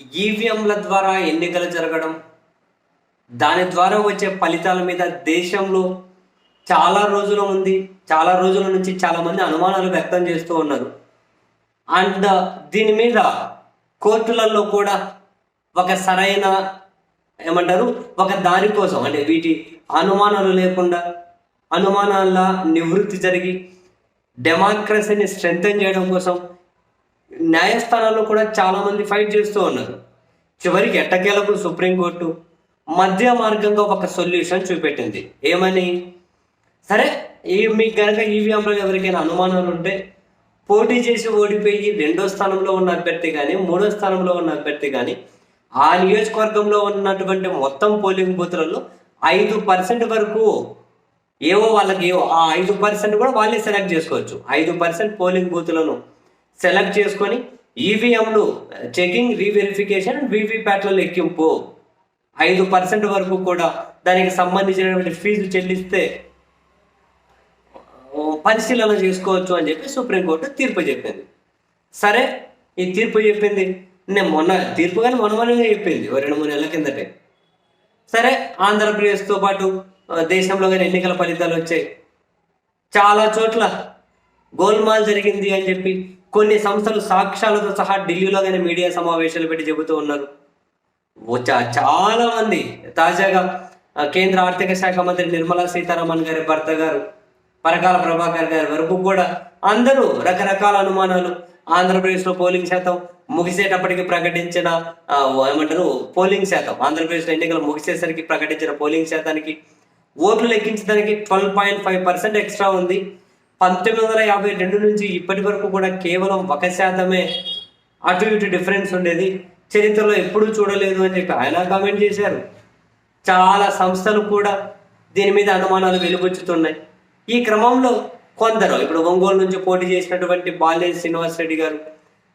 ఈవీఎంల ద్వారా ఎన్నికలు జరగడం దాని ద్వారా వచ్చే ఫలితాల మీద దేశంలో చాలా రోజుల ఉంది చాలా రోజుల నుంచి చాలామంది అనుమానాలు వ్యక్తం చేస్తూ ఉన్నారు. అండ్ దీని మీద కోర్టులలో కూడా ఒక సరైన ఏమంటారు ఒక దారి కోసం అంటే వీటి అనుమానాలు లేకుండా అనుమానాల నివృత్తి జరిగి డెమోక్రసీని స్ట్రెంగ్తన్ చేయడం కోసం న్యాయస్థానాల్లో కూడా చాలామంది ఫైట్ చేస్తూ ఉన్నారు. చివరికి ఎట్టకేలకు సుప్రీంకోర్టు మధ్య మార్గంగా ఒక సొల్యూషన్ చూపెట్టింది. ఏమని? సరే ఈ మీకు కనుక ఈవీఎంలో ఎవరికైనా అనుమానాలు ఉంటే పోటీ చేసి ఓడిపోయి రెండో స్థానంలో ఉన్న అభ్యర్థి కానీ మూడో స్థానంలో ఉన్న అభ్యర్థి కానీ ఆ నియోజకవర్గంలో ఉన్నటువంటి మొత్తం పోలింగ్ బూత్లలో ఐదు పర్సెంట్ వరకు ఏవో వాళ్ళకి ఏవో ఆ ఐదు పర్సెంట్ కూడా వాళ్ళే సెలెక్ట్ చేసుకోవచ్చు. ఐదు పర్సెంట్ పోలింగ్ బూత్లను సెలెక్ట్ చేసుకొని ఈవీఎంలు చెకింగ్ రీవెరిఫికేషన్ వీవీప్యాట్ల లెక్కింపు ఐదు పర్సెంట్ వరకు కూడా దానికి సంబంధించినటువంటి ఫీజు చెల్లిస్తే పరిశీలన చేసుకోవచ్చు అని చెప్పి సుప్రీంకోర్టు తీర్పు చెప్పింది. సరే ఈ తీర్పు చెప్పింది. నేను మొన్న తీర్పు కానీ మొన్న మొన్ననే చెప్పింది ఓ రెండు మూడు నెలల కిందటే. సరే ఆంధ్రప్రదేశ్తో పాటు దేశంలో కానీ ఎన్నికల ఫలితాలు వచ్చాయి. చాలా చోట్ల గోల్మాల్ జరిగింది అని చెప్పి కొన్ని సంస్థలు సాక్ష్యాలతో సహా ఢిల్లీలో కానీ మీడియా సమావేశాలు పెట్టి చెబుతూ ఉన్నారు. చాలా మంది. తాజాగా కేంద్ర ఆర్థిక శాఖ మంత్రి నిర్మలా సీతారామన్ గారి భర్త గారు పరకాల ప్రభాకర్ గారి వరకు కూడా అందరూ రకరకాల అనుమానాలు. ఆంధ్రప్రదేశ్లో పోలింగ్ శాతం ముగిసేటప్పటికి ప్రకటించిన ఏమంటారు పోలింగ్ శాతం. ఆంధ్రప్రదేశ్లో ఎన్నికలు ముగిసేసరికి ప్రకటించిన పోలింగ్ శాతానికి ఓట్లు లెక్కించడానికి twelve point five percent extra ఉంది. పంతొమ్మిది వందల యాభై రెండు నుంచి ఇప్పటి వరకు కూడా కేవలం ఒక శాతమే అటు ఇటు డిఫరెన్స్ ఉండేది. చరిత్రలో ఎప్పుడూ చూడలేదు అని చెప్పి ఆయన కామెంట్ చేశారు. చాలా సంస్థలు కూడా దీని మీద అనుమానాలు వెలుగుచ్చుతున్నాయి. ఈ క్రమంలో కొందరు ఇప్పుడు ఒంగోలు నుంచి పోటీ చేసినటువంటి బాలేజ్ శ్రీనివాస్ రెడ్డి గారు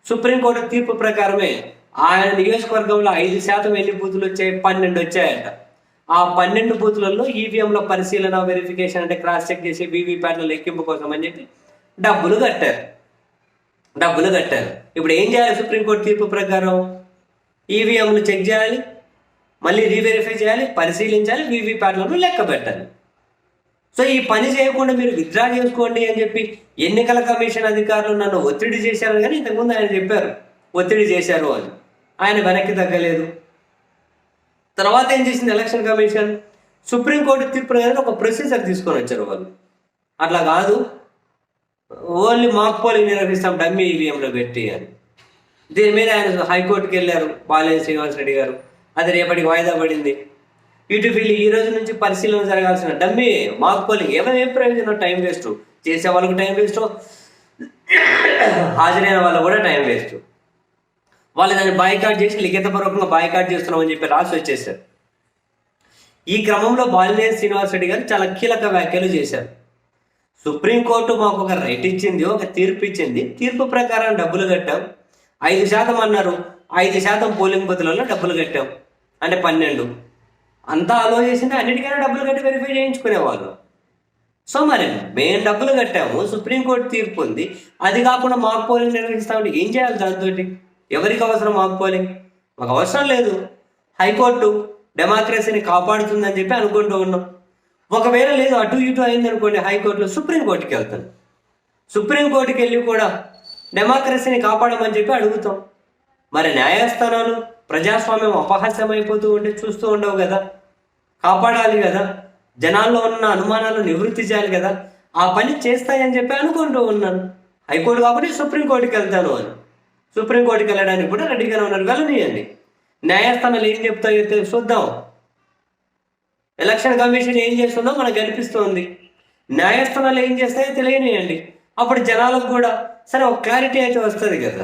సుప్రీంకోర్టు తీర్పు ప్రకారమే ఆయన నియోజకవర్గంలో ఐదు శాతం ఎన్ని బూతులు వచ్చాయి? పన్నెండు వచ్చాయట. ఆ పన్నెండు బూతులలో ఈవీఎంల పరిశీలన వెరిఫికేషన్ అంటే క్రాస్ చెక్ చేసి వీవీప్యాట్ల లెక్కింపు కోసం అని చెప్పి డబ్బులు కట్టారు. డబ్బులు కట్టారు. ఇప్పుడు ఏం చేయాలి సుప్రీంకోర్టు తీర్పు ప్రకారం? ఈవీఎంలు చెక్ చేయాలి మళ్ళీ రీవెరిఫై చేయాలి పరిశీలించాలి వీవీప్యాట్లను లెక్క పెట్టాలి. సో ఈ పని చేయకుండా మీరు విత్డ్రా చేసుకోండి అని చెప్పి ఎన్నికల కమిషన్ అధికారులు నన్ను ఒత్తిడి చేశారు కానీ ఇంతకుముందు ఆయన చెప్పారు. ఒత్తిడి చేశారు అని. ఆయన వెనక్కి తగ్గలేదు. తర్వాత ఏం చేసింది ఎలక్షన్ కమిషన్? సుప్రీంకోర్టు తీర్పు ప్రకారం ఒక ప్రొసీజర్ తీసుకొని వచ్చారు వాళ్ళు. అట్లా కాదు. ఓన్లీ మాక్ పోలింగ్ నిర్వహిస్తాం డమ్మీ ఈవీఎంలో పెట్టి అని. దీని మీద ఆయన హైకోర్టుకి వెళ్ళారు బాలినేని శ్రీనివాస్ రెడ్డి గారు. అది రేపటికి వాయిదా పడింది. ఇటు వీళ్ళు ఈ రోజు నుంచి పరిశీలన జరగాల్సిన డమ్మీ మాక్ పోలింగ్ ఏమైనా ఏం ప్రయోజనం? టైం వేస్ట్ చేసే వాళ్ళకి టైం వేస్ట్ హాజరైన వాళ్ళు కూడా టైం వేస్ట్ వాళ్ళు దాన్ని బాయ్కాట్ చేసి లిఖితపూర్వకంగా బాయ్కాట్ చేస్తున్నామని చెప్పి రాసి వచ్చేసారు. ఈ క్రమంలో బాలినేని శ్రీనివాస్ రెడ్డి గారు చాలా కీలక వ్యాఖ్యలు చేశారు. సుప్రీంకోర్టు మాకు ఒక రైట్ ఇచ్చింది ఒక తీర్పు ఇచ్చింది. తీర్పు ప్రకారం డబ్బులు కట్టాం. ఐదు శాతం అన్నారు. ఐదు శాతం పోలింగ్ బదులలో డబ్బులు కట్టాం. అంటే పన్నెండు. అంతా ఆలోచించింది అన్నిటికైనా డబ్బులు కట్టి వెరిఫై చేయించుకునేవాళ్ళు. సో మరి మేము డబ్బులు కట్టాము సుప్రీంకోర్టు తీర్పు ఉంది. అది కాకుండా మాకు పోలింగ్ నిర్వహిస్తామంటే ఏం చేయాలి దాంతో ఎవరికి అవసరం మాక్ మాకు అవసరం లేదు. హైకోర్టు డెమోక్రసీని కాపాడుతుందని చెప్పి అనుకుంటూ ఉన్నాం. ఒకవేళ లేదు అటు ఇటు అయింది అనుకోండి హైకోర్టులో సుప్రీంకోర్టుకి వెళ్తాను సుప్రీంకోర్టుకి వెళ్ళి కూడా డెమోక్రసీని కాపాడమని చెప్పి అడుగుతాం. మరి న్యాయస్థానాలు ప్రజాస్వామ్యం అపహాస్యమైపోతూ అయిపోతూ ఉంటే చూస్తూ ఉండవు కదా. కాపాడాలి కదా. జనాల్లో ఉన్న అనుమానాలు నివృత్తి చేయాలి కదా. ఆ పని చేస్తాయని చెప్పి అనుకుంటూ ఉన్నాను. హైకోర్టు కాబట్టి సుప్రీంకోర్టుకి వెళ్తాను అని. సుప్రీంకోర్టుకి వెళ్ళడానికి కూడా రెడీగానే ఉన్నారు. వెళ్ళనియండి న్యాయస్థానాలు ఏం చెప్తాయో చూద్దాం. ఎలక్షన్ కమిషన్ ఏం చేస్తుందో మనకు కనిపిస్తోంది న్యాయస్థానాలు ఏం చేస్తాయో తెలియనియండి. అప్పుడు జనాలకు కూడా సరే ఒక క్లారిటీ అయితే వస్తుంది కదా.